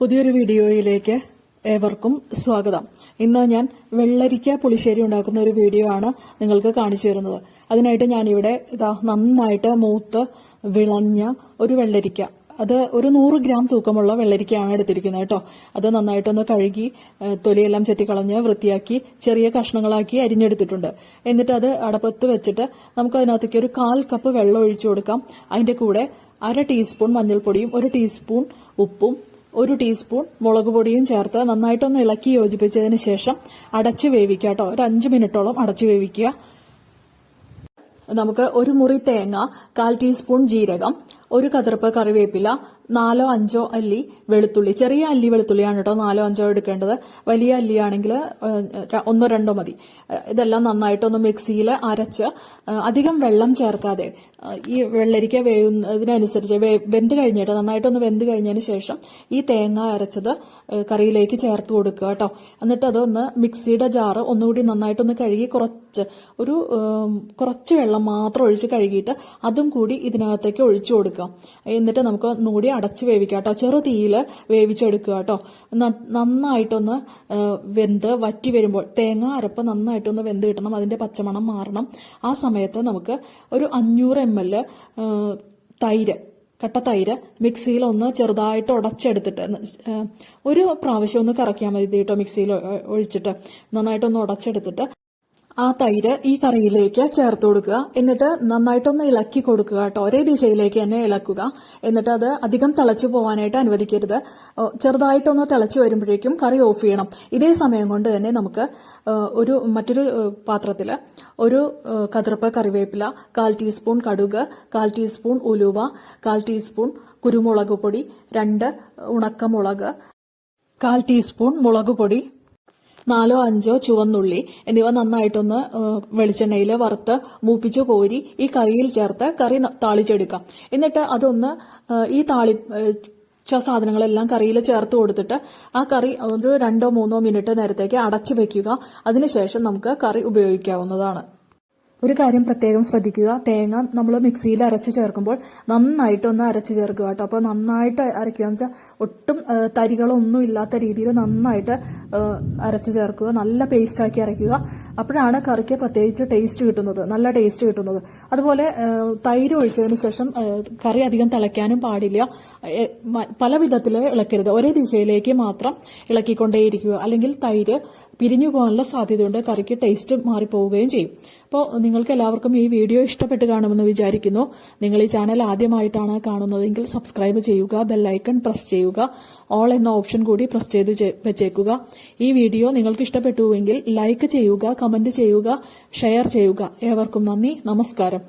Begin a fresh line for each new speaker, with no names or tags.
പുതിയൊരു വീഡിയോയിലേക്ക് ഏവർക്കും സ്വാഗതം. ഇന്ന് ഞാൻ വെള്ളരിക്ക പുളിശ്ശേരി ഉണ്ടാക്കുന്ന ഒരു വീഡിയോ ആണ് നിങ്ങൾക്ക് കാണിച്ചു തരുന്നത്. അതിനായിട്ട് ഞാനിവിടെ ഇതാ നന്നായിട്ട് മൂത്ത് വിളഞ്ഞ ഒരു വെള്ളരിക്ക. അത് ഒരു നൂറ് ഗ്രാം തൂക്കമുള്ള വെള്ളരിക്കയാണ് എടുത്തിരിക്കുന്നത് കേട്ടോ. അത് നന്നായിട്ടൊന്ന് കഴുകി തൊലിയെല്ലാം ചെത്തിക്കളഞ്ഞ് വൃത്തിയാക്കി ചെറിയ കഷ്ണങ്ങളാക്കി അരിഞ്ഞെടുത്തിട്ടുണ്ട്. എന്നിട്ട് അത് അടപ്പത്ത് വെച്ചിട്ട് നമുക്ക് അതിനകത്തേക്ക് ഒരു കാൽ കപ്പ് വെള്ളം ഒഴിച്ചു കൊടുക്കാം. അതിന്റെ കൂടെ അര ടീസ്പൂൺ മഞ്ഞൾപ്പൊടിയും ഒരു ടീസ്പൂൺ ഉപ്പും ഒരു ടീസ്പൂൺ മുളക് പൊടിയും ചേർത്ത് നന്നായിട്ടൊന്ന് ഇളക്കി യോജിപ്പിച്ചതിന് ശേഷം അടച്ച് വേവിക്കുക കേട്ടോ. ഒരു അഞ്ച് മിനിറ്റോളം അടച്ച് വേവിക്കുക. നമുക്ക് ഒരു മുറി തേങ്ങ കാൽ ടീസ്പൂൺ ജീരകം ഒരു കതിർപ്പ് കറിവേപ്പില നാലോ അഞ്ചോ അല്ലി വെളുത്തുള്ളി. ചെറിയ അല്ലി വെളുത്തുള്ളിയാണ് കേട്ടോ നാലോ അഞ്ചോ എടുക്കേണ്ടത്. വലിയ അല്ലിയാണെങ്കിൽ ഒന്നോ രണ്ടോ മതി. ഇതെല്ലാം നന്നായിട്ടൊന്ന് മിക്സിയിൽ അരച്ച് അധികം വെള്ളം ചേർക്കാതെ ഈ വെള്ളരിക്ക വേവുന്നതിനനുസരിച്ച് വെന്ത് കഴിഞ്ഞിട്ട് നന്നായിട്ടൊന്ന് വെന്ത് കഴിഞ്ഞതിന് ശേഷം ഈ തേങ്ങ അരച്ചത് കറിയിലേക്ക് ചേർത്ത് കൊടുക്കുക കേട്ടോ. എന്നിട്ട് അതൊന്ന് മിക്സിയുടെ ജാറ് ഒന്നുകൂടി നന്നായിട്ടൊന്ന് കഴുകി കുറച്ച് ഒരു കുറച്ച് വെള്ളം മാത്രം ഒഴിച്ച് കഴുകിയിട്ട് അതും കൂടി ഇതിനകത്തേക്ക് ഒഴിച്ചു കൊടുക്കുക. എന്നിട്ട് നമുക്ക് ഒന്നുകൂടി അടച്ച് വേവിക്കാം കേട്ടോ. ചെറു തീയിൽ വേവിച്ചെടുക്കുക കേട്ടോ. നന്നായിട്ടൊന്ന് വെന്ത് വറ്റി വരുമ്പോൾ തേങ്ങ അരപ്പ് നന്നായിട്ടൊന്ന് വെന്ത് കിട്ടണം. അതിന്റെ പച്ചമണം മാറണം. ആ സമയത്ത് നമുക്ക് ഒരു അഞ്ഞൂറ് എം എൽ തൈര് കട്ട തൈര് മിക്സിയിൽ ഒന്ന് ചെറുതായിട്ട് ഉടച്ചെടുത്തിട്ട് ഒരു പ്രാവശ്യം ഒന്ന് കറക്കിയാൽ മതി കേട്ടോ മിക്സിയിൽ ഒഴിച്ചിട്ട്. നന്നായിട്ടൊന്ന് ഉടച്ചെടുത്തിട്ട് ആ തൈര് ഈ കറിയിലേക്ക് ചേർത്ത് കൊടുക്കുക. എന്നിട്ട് നന്നായിട്ടൊന്ന് ഇളക്കി കൊടുക്കുക കേട്ടോ. ഒരേ ദിശയിലേക്ക് തന്നെ ഇളക്കുക. എന്നിട്ട് അത് അധികം തിളച്ചു പോകാനായിട്ട് അനുവദിക്കരുത്. ചെറുതായിട്ടൊന്ന് തിളച്ചു വരുമ്പോഴേക്കും കറി ഓഫ് ചെയ്യണം. ഇതേ സമയം കൊണ്ട് തന്നെ നമുക്ക് ഒരു മറ്റൊരു പാത്രത്തിൽ ഒരു കതിർപ്പ് കറിവേപ്പില കാൽ ടീസ്പൂൺ കടുക് കാൽ ടീസ്പൂൺ ഉലുവ കാൽ ടീസ്പൂൺ കുരുമുളക് പൊടി രണ്ട് ഉണക്കമുളക് കാൽ ടീസ്പൂൺ മുളക് പൊടി നാലോ അഞ്ചോ ചുവന്നുള്ളി എന്നിവ നന്നായിട്ടൊന്ന് വെളിച്ചെണ്ണയിൽ വറുത്ത് മൂപ്പിച്ച് കോരി ഈ കറിയിൽ ചേർത്ത് കറി താളിച്ചെടുക്കാം. എന്നിട്ട് അതൊന്ന് ഈ താളി ഏ, ച സാധനങ്ങളെല്ലാം കറിയിൽ ചേർത്ത് കൊടുത്തിട്ട് ആ കറി ഒരു രണ്ടോ മൂന്നോ മിനിറ്റ് നേരത്തേക്ക് അടച്ചു വെക്കുക. അതിനുശേഷം നമുക്ക് കറി ഉപയോഗിക്കാവുന്നതാണ്. ഒരു കാര്യം പ്രത്യേകം ശ്രദ്ധിക്കുക. തേങ്ങ നമ്മൾ മിക്സിയിൽ അരച്ച് ചേർക്കുമ്പോൾ നന്നായിട്ടൊന്ന് അരച്ച് ചേർക്കുക കേട്ടോ. അപ്പോൾ നന്നായിട്ട് അരയ്ക്കുക വെച്ചാൽ ഒട്ടും തരികളൊന്നും ഇല്ലാത്ത രീതിയിൽ നന്നായിട്ട് അരച്ച് ചേർക്കുക. നല്ല പേസ്റ്റാക്കി അരയ്ക്കുക. അപ്പോഴാണ് കറിക്ക് പ്രത്യേകിച്ച് ടേസ്റ്റ് കിട്ടുന്നത്. നല്ല ടേസ്റ്റ് കിട്ടുന്നത്. അതുപോലെ തൈര് ഒഴിച്ചതിന് ശേഷം കറി അധികം തിളയ്ക്കാനും പാടില്ല. പല വിധത്തിൽ ഇളക്കരുത്. ഒരേ ദിശയിലേക്ക് മാത്രം ഇളക്കിക്കൊണ്ടേയിരിക്കുക. അല്ലെങ്കിൽ തൈര് പിരിഞ്ഞു പോകാനുള്ള സാധ്യതയുണ്ട്. കറിക്ക് ടേസ്റ്റ് മാറിപ്പോവുകയും ചെയ്യും. അപ്പോൾ നിങ്ങൾക്ക് എല്ലാവർക്കും ഈ വീഡിയോ ഇഷ്ടപ്പെട്ട് കാണുമെന്ന് വിചാരിക്കുന്നു. നിങ്ങൾ ഈ ചാനൽ ആദ്യമായിട്ടാണ് കാണുന്നതെങ്കിൽ സബ്സ്ക്രൈബ് ചെയ്യുക ബെല്ലൈക്കൺ പ്രസ് ചെയ്യുക ഓൾ എന്ന ഓപ്ഷൻ കൂടി പ്രസ് ചെയ്ത് വെച്ചേക്കുക. ഈ വീഡിയോ നിങ്ങൾക്ക് ഇഷ്ടപ്പെട്ടുവെങ്കിൽ ലൈക്ക് ചെയ്യുക കമന്റ് ചെയ്യുക ഷെയർ ചെയ്യുക. ഏവർക്കും നന്ദി നമസ്കാരം.